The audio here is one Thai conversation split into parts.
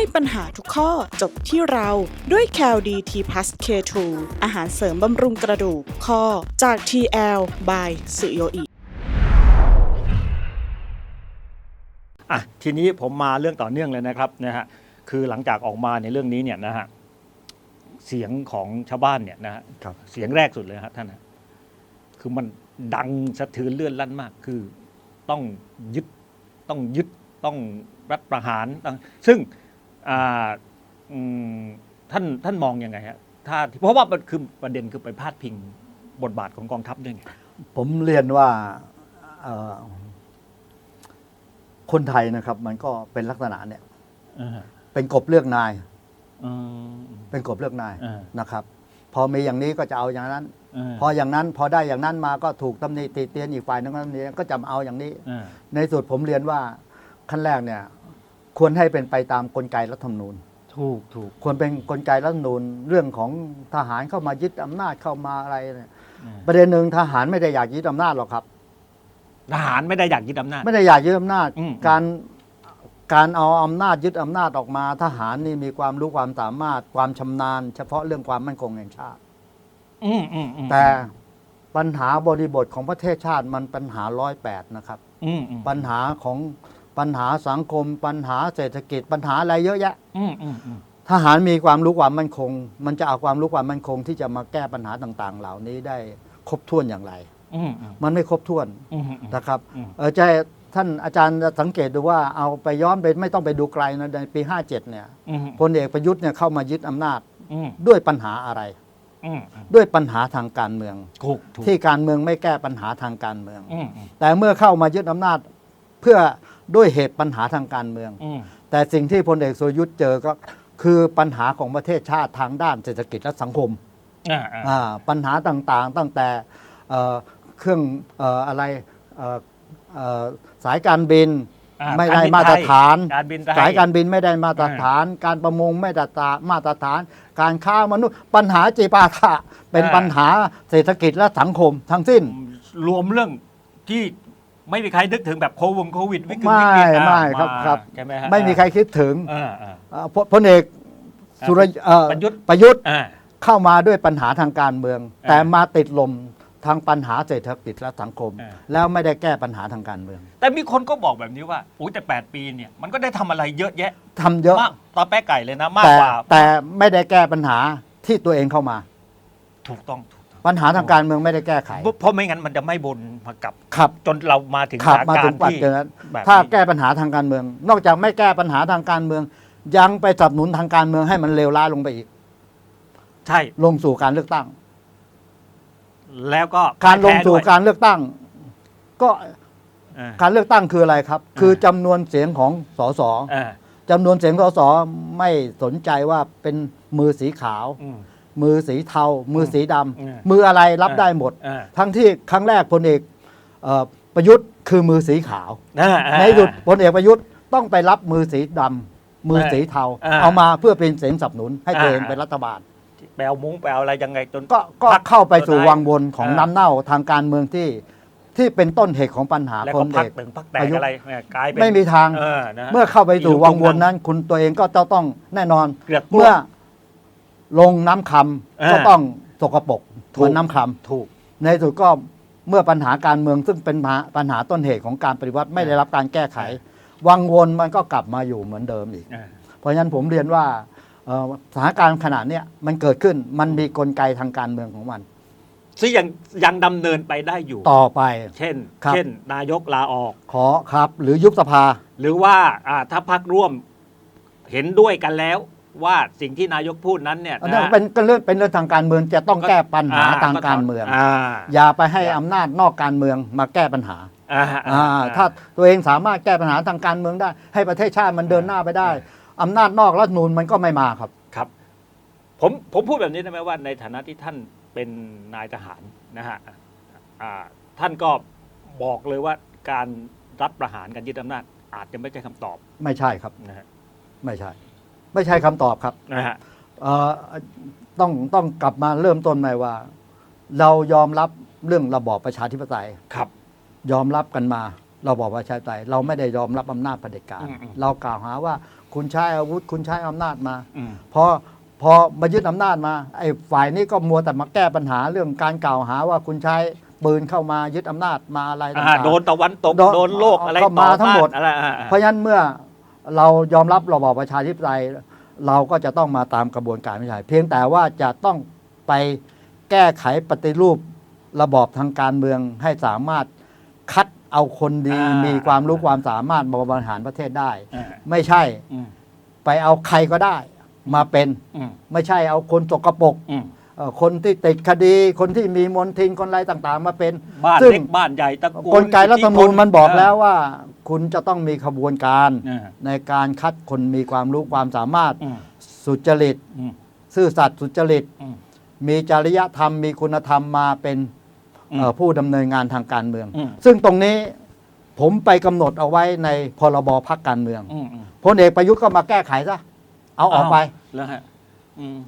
ให้ปัญหาทุกข้อจบที่เราด้วย c a l d t p l u s K2 อาหารเสริมบำรุงกระดูกข้อจาก TL by สุโยอิอะทีนี้ผมมาเรื่องต่อเนื่องเลยนะครับนะฮะคือหลังจากออกมาในเรื่องนี้เนี่ยนะฮะเสียงของชาวบ้านเนี่ยนะฮะครับเสียงแรกสุดเลยฮะท่านฮะคือมันดังสะเทือนเลื่อนลั่นมาก คือต้องยึดต้องยึดต้องรัฐประหารต้องซึ่ง อ่าอืมท่านท่านมองยังไงฮะถ้าเพราะว่ามันคือประเด็นคือไปพาดพิงบทบาทของกองทัพด้วยไงผมเรียนว่าเอ่อคนไทยนะครับ มันก็เป็นลักษณะเนี่ย อ่าเป็นกบเลือกนาย อืม เป็นกบเลือกนายอ่านะครับ พอมีอย่างนี้ก็จะเอาอย่างนั้นาพออย่างนั้นพอได้อย่างนั้นมาก็ถูกตำหนิติเตียนอีกฝ่ายนึงก็ตำหนิก็จะมาเอาอย่างนี้ อ่าในสุดผมเรียนว่าขั้นแรกเนี่ย ควรให้เป็นไปตามกลไกรัฐธรรมนูญ ถูกถูก ควรเป็นกลไกรัฐธรรมนูญเรื่องของทหารเข้ามายึดอำนาจเข้ามาอะไรเนี่ยอ่าประเด็นหนึ่งทหารไม่ได้อยากยึดอำนาจหรอกครับ ทหารไม่ได้อยากยึดอำนาจ ไม่ได้อยากยึดอำนาจ อืม การการเอาอำนาจยึดอำนาจออกมา ทหารนี่มีความรู้ความสามารถความชำนาญ เฉพาะเรื่องความมั่นคงแห่งชาติ อืมอืมอืมแต่ปัญหาบริบทของประเทศชาติมันปัญหาร้อยแปดนะครับ อืมอืมปัญหาของ ปัญหาสังคม ปัญหาเศรษฐกิจ ปัญหาอะไรเยอะแยะอืมอืมอืมทหารมีความรู้ความมั่นคง มันจะเอาความรู้ความมั่นคงที่จะมาแก้ปัญหาต่าง ๆ เหล่านี้ได้ครบถ้วนอย่างไร อืมอืมมันไม่ครบถ้วนอืมอืม นะครับอืม เออใช่ท่านอาจารย์สังเกตดูว่าเอาไปย้อนไปไม่ต้องไปดูไกลนะในปี 57 เนี่ยอืมพลเอกประยุทธ์เนี่ยเข้ามายึดอำนาจอืมด้วยปัญหาอะไร อืมอืมด้วยปัญหาทางการเมือง ถูกถูกที่การเมืองไม่แก้ปัญหาทางการเมือง อืมอืมแต่เมื่อเข้ามายึดอำนาจเพื่อ ด้วยเหตุปัญหาทางการเมือง อืมแต่สิ่งที่พลเอกสุรยุทธ์เจอก็คือปัญหาของประเทศชาติทางด้านเศรษฐกิจและสังคม อ่าอ่า อ่าปัญหาต่างๆ ตั้งแต่เอ่อเครื่องเอ่ออะไรเอ่อเอ่อสายการบินอ่ไม่ได้กบินมาตรฐานไทยการบินไทยสายการบินไม่ได้มาตรฐาน การประมงไม่ได้มาตรฐาน การค้ามนุษย์ ปัญหาจีปาถะเป็นปัญหาเศรษฐกิจและสังคมทั้งสิ้น รวมเรื่องที่ ไม่มีใครนึกถึงแบบโควงโควิดวิกฤตไม่วิกฤตอะไม่ครับาครับใช่ไหมฮะไม่มีใครคิดถึงอ่าอ่าเอ่อพพลเอกสุรเอ่อประยุทธ์ ประยุทธ์อ่า เข้ามาด้วยปัญหาทางการเมืองอ่าแต่มาติดลมทางปัญหาเศรษฐกิจและสังคมอ่าแล้วไม่ได้แก้ปัญหาทางการเมืองแต่มีคนก็บอกแบบนี้ว่าโอ้ยแต่ 8 ปีเนี่ยมันก็ได้ทำอะไรเยอะแยะทำเยอะมากตอแป๊ะไก่เลยนะมากแต่กว่าแต่ไม่ได้แก้ปัญหาที่ตัวเองเข้ามา ถูกต้องถูกต้อง ปัญหาทางการเมืองไม่ได้แก้ไขเพราะไม่งั้นมันจะไม่บนมากับครับจนเรามาถึงขับสถานมาการถึงณ์ปัจที่จุบันแบบถ้านี้แก้ปัญหาทางการเมือง นอกจากไม่แก้ปัญหาทางการเมือง ยังไปสนับสนุนทางการเมืองให้มันเลวร้ายลงไปอีก ใช่ลงสู่การเลือกตั้ง แล้วก็การลงสู่แพ้ด้วยการเลือกตั้ง ก็อ่าการเลือกตั้งคืออะไรครับ คือจำนวนเสียงของสสอ่าจำนวนเสียงสสไม่สนใจว่าเป็นมือสีขาวอื มมือสีเทา มือสีดำอืมมืออะไรรับได้หมด อ่า ทั้งที่ครั้งแรกพลเอกเอ่อประยุทธ์คือมือสีขาว อ่าอ่า ในที่สุดพลเอกประยุทธ์ต้องไปรับมือสีดำมือสีเทา อ่าเอามาเพื่อเป็นเสียงสนับสนุนให้ตัวเองอ่า เป็นรัฐบาล แปลมุ้งแปลอะไรยังไงจน ก็ก็พรรคเข้าไปสู่สุดท้ายวังวนของอ่า น้ำเน่าทางการเมืองที่ที่เป็นต้นเหตุของปัญหาแล้วพก็ลพัเอกกตึงพักแตกประยุทธ์ อะไรเนี่ยกลายเป็นไม่มีทาง เออนะเมื่อเข้าไปสู่วังวนนั้น คุณตัวเองก็จะต้องแน่นอนเกลือกกลัวเมื่อ ลงน้ำคำอ่า ก็ต้องสกปรกถูกเหมือนน้ำคำถูก ในที่สุดก็เมื่อปัญหาการเมืองซึ่งเป็นปัญหาปัญหาต้นเหตุของการปฏิวัติไม่ได้รับการแก้ไข วังวนมันก็กลับมาอยู่เหมือนเดิมอีก อ่า เพราะฉะนั้นผมเรียนว่าเอ่อสถานการณ์ขนาดเนี้ยมันเกิดขึ้นมันมีกลไกทางการเมืองของมัน ซึ่งยังยังดำเนินไปได้อยู่ ต่อไป เช่น ครับ เช่น นายกลาออก ขอครับ หรือยุบสภาหรือว่าอ่าถ้าพักร่วมเห็นด้วยกันแล้ว ว่าสิ่งที่นายกพูดนั้นเนี่ยอันนั้นนะเป็นก็เรื่องเป็นเรื่องทางการเมืองจะต้องก็แก้ปัญหาอ่ทางการเมืองอ่าอย่าไปให้อำนาจนอกการเมืองมาแก้ปัญหาอ่าอ่าถ้าตัวเองสามารถแก้ปัญหาทางการเมืองได้ ให้ประเทศชาติมันเดินหน้าไปได้อำนาจนอกรัฐธรรมนูนมันก็ไม่มาครับครับ ผมผมพูดแบบนี้ได้ไหมว่าในฐานะที่ท่านเป็นนายทหารนะฮะอ่าท่านก็บอกเลยว่าการรับประหารการยึดอำนาจอาจจะไม่ใช่คำตอบ ไม่ใช่ครับนะฮะไม่ใช่ ไม่ใช่คำตอบครับนะฮะเอ่อต้องต้องกลับมาเริ่มต้นใหม่ว่า เรายอมรับเรื่องระบอบประชาธิปไตย ครับ ยอมรับกันมาระบอบประชาธิปไตยเราไม่ได้ยอมรับอำนาจเผด็จการ อืมอืม เรากล่าวหาว่าคุณใช้อาวุธคุณใช้อำนาจมา อืม พอพอมายึดอำนาจมาไอ้ฝ่ายนี้ก็มัวแต่มาแก้ปัญหาเรื่องการกล่าวหาว่าคุณใช้ปืนเข้ามายึดอำนาจมาอะไรต่าอ่างๆ โดนตะวันตกโดน โดนโลกอะไรก็มาต่อทั้งหมด ต้นอะไรอ่าอ่า เพราะฉะนั้นเมื่อ เรายอมรับระบอบประชาธิปไตยเราก็จะต้องมาตามกระบวนการไม่ใช่เพียงแต่ว่าจะต้องไปแก้ไขปฏิรูประบอบทางการเมืองให้สามารถคัดเอาคนดีมีความรู้ความสามารถมาบริหารประเทศได้ อ่า ไม่ใช่อืมไปเอาใครก็ได้มาเป็น อืมไม่ใช่เอาคนตกกระปรกอืมเอ่อคนที่ติดคดีคนที่มีมนทินคนอะไรต่างๆ มาเป็นบ้านซึ่งเล็กบ้านใหญ่ตระกูลกลไกรัฐธรรมนูญมันบอกแล้วาว่า คุณจะต้องมีขบวนการอ่าในการคัดคนมีความรู้ความสามารถอืมสุจริตอืมซื่อสัตย์สุจริตอืมมีจริยธรรมมีคุณธรรมมาเป็นอืมเอ่อผู้ดำเนินงานทางการเมืองอืมซึ่งตรงนี้ผมไปกำหนดเอาไว้ในพรบพักการเมืองอืมอืมพลเอกประยุทธ์ก็มาแก้ไขซะเอาออกไปแล้วฮะอืม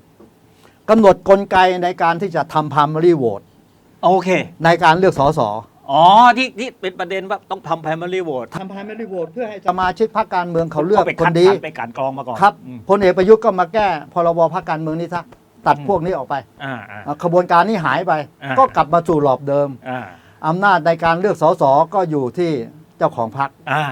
กำหนดกลไกในการที่จะทำพามรีโหวตโอเค ในการเลือกสส อ๋อที่ที่เป็นประเด็นว่าต้องทำ primary vote ทำพามรีโหวตเพื่อให้สมาชิกพรรคการเมืองเขาเลือกไปคนคัดดีสรรไปการกรองมาก่อนครับอืมพลเอกประยุทธ์ก็มาแก้พรบพรรคการเมืองนี้ซะตัดอืมพวกนี้ออกไปอ่าอ่า อะขบวนการนี้หายไป อ่า ก็กลับมาสู่หลอบเดิมอ่าอำนาจในการเลือกสสก็อยู่ที่เจ้าของพรรคอ่า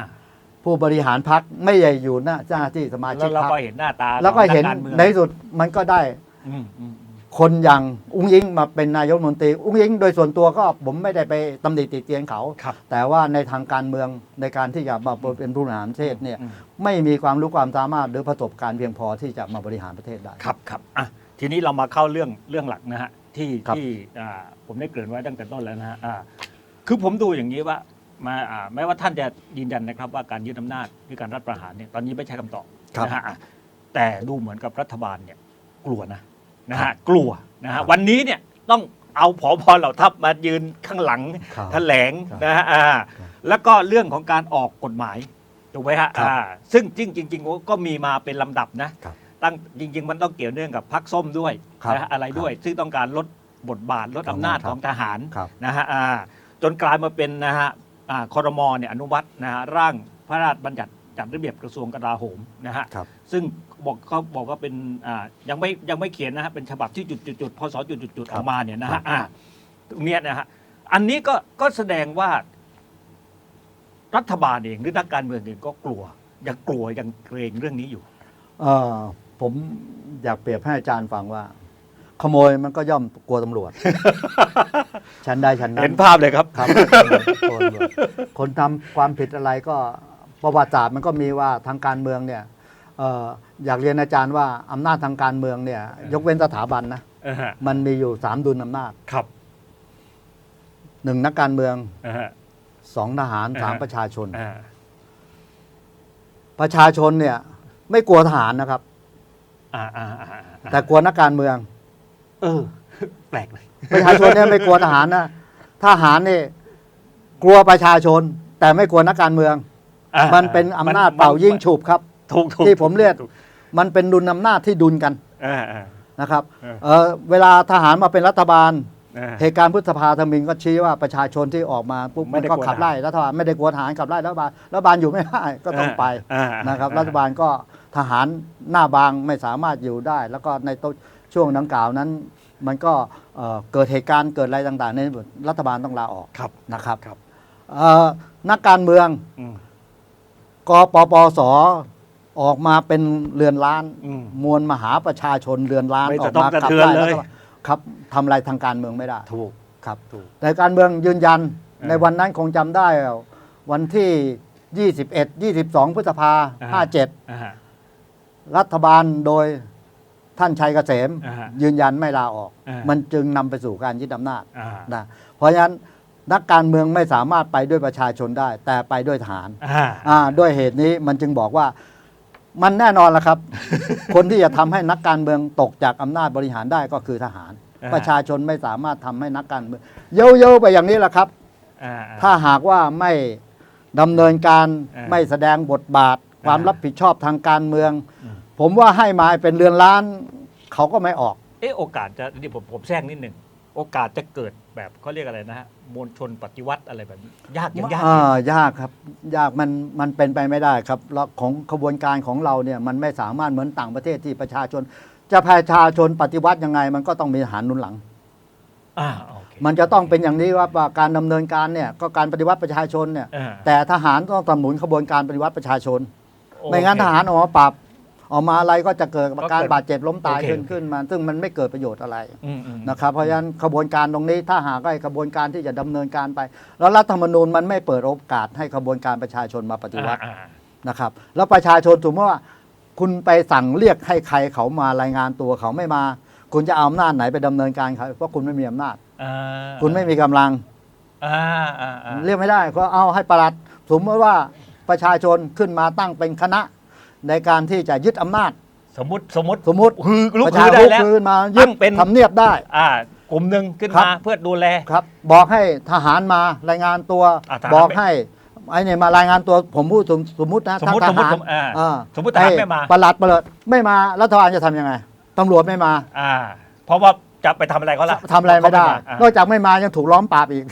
ผู้บริหารพรรคไม่ใหญ่อยู่หน้าเจ้าหน้าที่สมาแล้ชิวกเราพรรก็คเห็นหน้าตาแล้วก็เห็นของการมืองในที่สุดมันก็ได้อืมอืม คนอย่างอุ้งยิงมาเป็นนายกรัฐมนตรีอุ้งยิงโดยส่วนตัวก็ผมไม่ได้ไปตำหนิติเตียนเขาครับแต่ว่าในทางการเมืองในการที่จะมาเป็นผู้บริหารประเทศเนี่ยอืมไม่มีความรู้ความสามารถหรือประสบการณ์เพียงพอที่จะมาบริหารประเทศได้ครับครับอะทีนี้เรามาเข้าเรื่องเรื่องหลักนะฮะที่ครับที่อ่าผมได้เกริ่นไว้ตั้งแต่ต้นแล้วนะฮะอ่าคือผมดูอย่างนี้ว่ามาอ่าแม้ว่าท่านจะยืนยันนะครับว่าการยึดอำนาจหรือการรัฐประหารเนี่ยตอนนี้ไม่ใช่คำตอบครับนะฮะอะแต่ดูเหมือนกับรัฐบาลเนี่ยกลัวนะ นะครัฮะบกลัวนะครัฮะบวันนี้เนี่ยต้องเอาผอพอเหล่าทัพมายืนข้างหลังครับแถลงครับนะฮะอ่าครับแล้วก็เรื่องของการออกกฎหมายถูกไหมฮะครับอ่าซึ่งจริงจริงๆก็มีมาเป็นลำดับนะครับตั้งจริง ๆ มันต้องเกี่ยวเนื่องกับพักส้มด้วยครับนะฮะอะไรด้วย ซึ่งต้องการลดบทบาทลดอำนาจครับของทหารครับนะฮะอ่าจนกลายมาเป็นนะฮะอ่าคอรมอเนี่ยอนุมัตินะฮะร่างพระราชบัญญัติ จัดระเบียบกระทรวงกลาโหมนะฮะครับ ซึ่งบอกเขาบอกว่าเป็นอ่ายังไม่ยังไม่เขียนนะฮะเป็นฉบับที่จุดจุดจุดพศจุดจุดจุดคอรับอกมาเนี่ยนะครัฮะบอ่าตรงเนี้ยนะฮะอันนี้ก็ก็แสดงว่ารัฐบาลเองหรือนักการเมืองเองก็กลัว ยังกลัวยังเกรงเรื่องนี้อยู่ เอ่อผมอยากเปรียบให้อาจารย์ฟังว่า ขโมยมันก็ย่อมกลัวตำรวจฉันได้ฉันนั้เห็นนภาพเลยครับ ครับกลัวตำรวจคนทำความผิดอะไรก็ ประวัติศาสตร์มันก็มีว่าทางการเมืองเนี่ยเอ่ออยากเรียนอาจารย์ว่าอำนาจทางการเมืองเนี่ยยกเว้นสถาบันนะอ่าฮะมันมีอยู่สามดุลอำนาจครับหนึ่งนักการเมืองอ่าฮะ สองทหารสามอ่า ประชาชน อ่าประชาชนเนี่ยไม่กลัวทหารนะครับ อ่าอ่าอ่าอ่าแต่กลัวนักการเมือง เออ แปลกเลยประชาชนเนี่ยไม่กลัวทหารนะทหารนี่กลัวประชาชน แต่ไม่กลัวนักการเมือง อ่ามันเป็นอำนาจมัเป่ายิ่งฉุบครับ ถูกถูกที่ผมเรียก ถูกมันเป็นดุลอำนาจที่ดุลกันอ่าอ่า นะครับเออ เออเวลาทหารมาเป็นรัฐบาล อ่า เหตุการณ์พฤษภาธมินก็ชี้ว่าประชาชนที่ออกมาปุ๊บไม่มันได้ก็กลัวขับไล่รัฐบาลไม่ได้กลัวทหารขับไล่รัฐบาลรัฐบาลอยู่ไม่ได้ก็ต้องไปอ่านะครับอ่รัฐบาลก็ทหารหน้าบางไม่สามารถอยู่ได้ แล้วก็ในต้นช่วงดังกล่าวนั้น มันก็เอ่อเกิดเหตุการณ์เกิดอะไรต่างๆในยรัฐบาลต้องลาออกครับนะครับครับเอ่อนักการเมืองอืม กปปสออกมาเป็นเรือนล้าน อืมมวลมหาประชาชนเรือนล้านไม่อสะอกทกมาสะขับเทือนไล่เลย รัฐบาลครับทำอะไรทางการเมืองไม่ได้ถูกครับ ถูก แต่การเมืองยืนยันเออในวันนั้นคงจำได้วันที่ 21 22 พฤษภาอ่าห้าเจ็ดอ่าฮะ รัฐบาลโดยท่านชัยเกษม อ่าฮะยืนยันไม่ลาออก อ่ามั มันจึงนำไปสู่การยึดอำนาจอ่านะเพราะฉะนั้น นักการเมืองไม่สามารถไปด้วยประชาชนได้ แต่ไปด้วยทหารอ่าอ่าด้วยเหตุนี้มันจึงบอกว่ามันแน่นอนละครับ คนที่จะทำให้นักการเมืองตกจากอำนาจบริหารได้ก็คือทหารอ่าประชาชนไม่สามารถทำให้นักการเมืองเย้าๆไปอย่างนี้แหละครับอ่าถ้าหากว่าไม่ดำเนินการอ่าไม่แสดงบทบาท ความอ่ารัรับผิดชอบทางการเมืองอืมผมว่าให้มาเป็นเรือนล้าน เขาก็ไม่ออก เออโอกาสจะนี่ผมผมแทรกนิดหนึ่ง โอโอกาสจะเกิดแบบเขาเรียกอะไรนะฮะมวลชนปฏิวัติอะไรแบบนี้ยากยังยากอ่ายากครับ ยากมันมันเป็นไปไม่ได้ครับแล้วของขบวนการของเราเนี่ยมันไม่สามารถเหมือนต่างประเทศที่ประชาชน จะประชาชนปฏิวัติยังไง มันก็ต้องมีทหารหนุนหลัง อ่าโอเคมันจะต้องเป็นอย่างนี้ว่าว่าการดำเนินการเนี่ยก็การปฏิวัติประชาชนเนี่ย อ่าแต่ทหารต้องสนับสนุนขบวนการปฏิวัติประชาชน โอเค ไม่งั้นทหารออกมาปราบ ออกมาอะไรก็จะเกิดก็เกิดการบาดเจ็บล้มตายโอเค ขึ้นขึ้นมา ซึ่งมันไม่เกิดประโยชน์อะไรอืมอืม นะครับเพราะฉะนั้นขบวนการตรงนี้ถ้าหากไอ้ขบวนการที่จะดำเนินการไป แล้วรัฐธรรมนูญมันไม่เปิดโอกาสให้ขบวนการประชาชนมาปฏิวัติ อ่าอ่า นะครับแล้วประชาชนสมมติว่า คุณไปสั่งเรียกให้ใครเขามารายงานตัวเขาไม่มา คุณจะเอาอำนาจไหนไปดำเนินการเขาเพราะคุณไม่มีอำนาจ อ่าคุณไม่มีกำลัง อ่าอ่าอ่าเรียกไม่ได้ก็เอาให้ประหลัดสมมติว่าประชาชนขึ้นมาตั้งเป็นคณะ ในการที่จะยึดอำนาจ สมมติสมมติสมมติคือลุกประคืชาอชได้นแล้วขึ้นมายึตั้ดงเป็นทำเนียบได้ อ่ากลุ่มหนึ่งขึ้นครับ มาเพื่อดูแล ครับ บอกให้ทหารมารายงานตัว อะทหารบอกไม่ให้ไอ้เนี่ยมารายงานตัวผมพูดสมสมมตินะสมมุติถ้าทหารสมมุติอ่าอ่าสมมุติทหารไม่มา ประหลัดประหลัดไม่มารัฐบาลจะทำยังไงตำรวจไม่มาอ่า เพราะว่าจะไปทำอะไรเขาล่ะทำอะไรไม่ได้อ่นอกจากไม่มายังถูกล้อมปราบอีก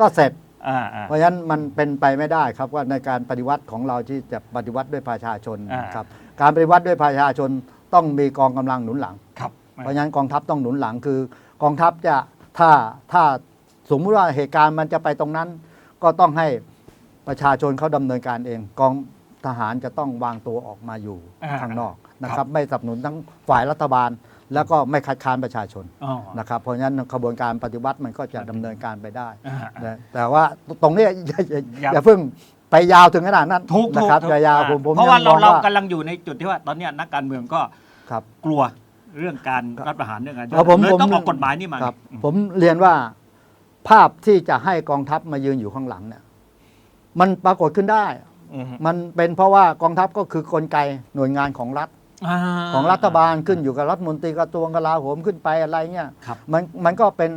ก็เสร็จ อ่าอ่า เพราะฉะนั้นมันเป็นไปไม่ได้ครับว่าในการปฏิวัติของเราที่จะปฏิวัติด้วยประชาชนอ่า ครับการปฏิวัติด้วยประชาชนต้องมีกองกำลังหนุนหลัง ครับ เพราะฉะนั้นกองทัพต้องหนุนหลังคือกองทัพจะถ้าถ้าสมมุติว่าเหตุการณ์มันจะไปตรงนั้น ก็ต้องให้ประชาชนเขาดำเนินการเอง กองทหารจะต้องวางตัวออกมาอยู่อ่าข้างนอกนะคครัรับ บ ไม่สนับสนุนทั้งฝ่ายรัฐบาล แล้วก็ไม่คัดค้านประชาชนอ๋อ นะครับเพราะฉะนั้นขบวนการปฏิวัติมันก็จะดำเนินการไปได้อ่านะแต่ว่าตรงเนี้ยอย่าอย่าอย่าอย่าเพิ่งไปยาวถึงขนาดนั้นทุกนะทุกครับทุกอย่ายาวอ่ผมผมเพราะว่ายังเรามองเรากำลังอยู่ในจุดที่ว่าตอนเนี้ยนักการเมืองก็ครับ กลัวเรื่องการรัฐประหารเรื่องอะไรเอาผมเลยผม ต้องออกกฎหมายนี่มา ครับอืมผมเรียนว่าภาพที่จะให้กองทัพมายืนอยู่ข้างหลังเนี่ยมันปรากฏขึ้นได้ อืม มันเป็นเพราะว่ากองทัพก็คือกลไกหน่วยงานของรัฐา ของรัฐบาลขึ้นอยู่กับรัฐมนตรีกระทรวงกลาโหมขึ้นไปอะไรเงี้ยครับมันมันก็เป็น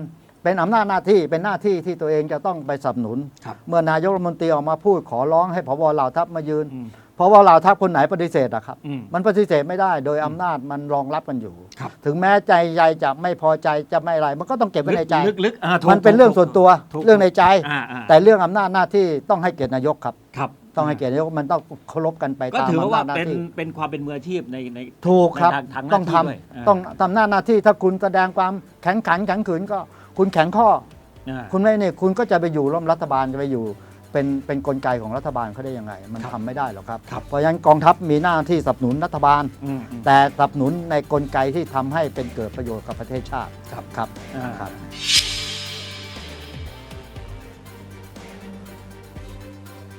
เป็นอำนาจหน้าที่เป็นหน้าที่ที่ตัวเองจะต้องไปสนับสนุนครับเมื่อนายกรัฐมนตรีออกมาพูดขอร้องให้พบเหล่าทัพมายืนอืมเพราะว่าเหล่าทัพคนไหนปฏิเสธอะครับอืมมันปฏิเสธไม่ได้โดยอำนาจมันรองรับกันอยู่ครับถึงแม้ใจใยจะไม่พอใจจะไม่อะไร มันก็ต้องเก็บไว้ในใจลึกๆอ่าถูกมันเป็นเรื่องส่วนตัวถูกเรื่องในใจอ่าอ่าแต่เรื่องอำนาจหน้าที่ต้องให้เกียรตินายกครับครับ ต้องให้เกียรตินายกมันต้องเคารพกันไปก็ตามถืออำว่านาจหน้าเป็นที่ เป็นความเป็นมืออาชีพในในถูกครับในทางหน้าต้องทำที่ด้วยอ่าต้องทำหน้าหน้าที่ถ้าคุณแสดงความแข็งขันแข็งขืนก็ คุณแข็งข้อ อ่า คุณไม่เนี่ยคุณก็จะไปอยู่ร่วมรัฐบาลจะไปอยู่ เป็นเป็นกลไกของรัฐบาลเขาได้ยังไง มันครับทำไม่ได้หรอกครับ ครับ เพราะฉะนั้นกองทัพมีหน้าที่สนับสนุนรัฐบาล อืมอืม แต่สนับสนุนในกลไกที่ทำให้เป็นเกิดประโยชน์กับประเทศชาติครับครับอ่า ครับ